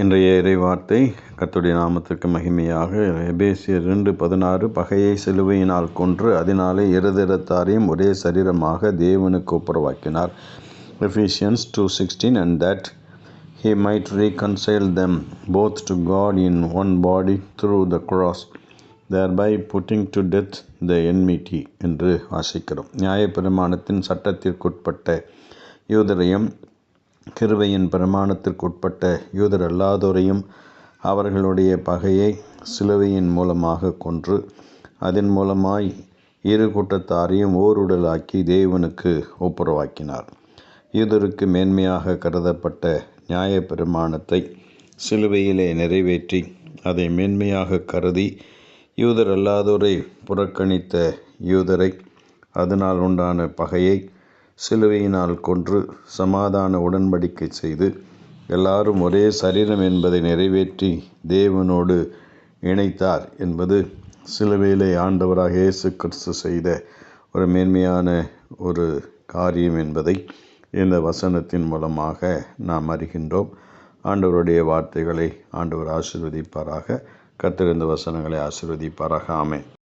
இன்றைய இறைவார்த்தை கத்துடைய நாமத்திற்கு மகிமையாக. எபேசியர் ரெண்டு பதினாறு பகையை சிலுவையினால் கொன்று அதனாலே இருதிரத்தாரையும் ஒரே சரீரமாக தேவனுக்கு ஒப்புரவாக்கினார். Ephesians two sixteen and that he might reconcile reconcile both both God in one body through the cross thereby putting to death the enmity என்று வாசிக்கிறோம். நியாயப்பிரமாணத்தின் சட்டத்திற்குட்பட்ட யூதரையும் கிருபையின் பிரமாணத்திற்குட்பட்ட யூதர் அல்லாதோரையும் அவர்களுடைய பகையை சிலுவையின் மூலமாக கொன்று அதன் மூலமாய் இரு கூட்டத்தாரையும் ஓருடலாக்கி தேவனுக்கு ஒப்புரவாக்கினார். யூதருக்கு மேன்மையாக கருதப்பட்ட நியாயப்பிரமாணத்தை சிலுவையிலே நிறைவேற்றி அதை மேன்மையாக கருதி யூதர் அல்லாதோரை புறக்கணித்த யூதரை அதனால் உண்டான பகையை சிலுவையினால் கொன்று சமாதான உடன்படிக்கை செய்து எல்லாரும் ஒரே சரீரம் என்பதை நிறைவேற்றி தேவனோடு இணைத்தார் என்பது சிலுவையிலே ஆண்டவராக இயேசு கிறிஸ்து செய்த ஒரு மேன்மையான ஒரு காரியம் என்பதை இந்த வசனத்தின் மூலமாக நாம் அறிகின்றோம். ஆண்டவருடைய வார்த்தைகளை ஆண்டவர் ஆசிர்வதிப்பாராக. கத்திருந்த வசனங்களை ஆசிர்வதிப்பாராக. ஆமை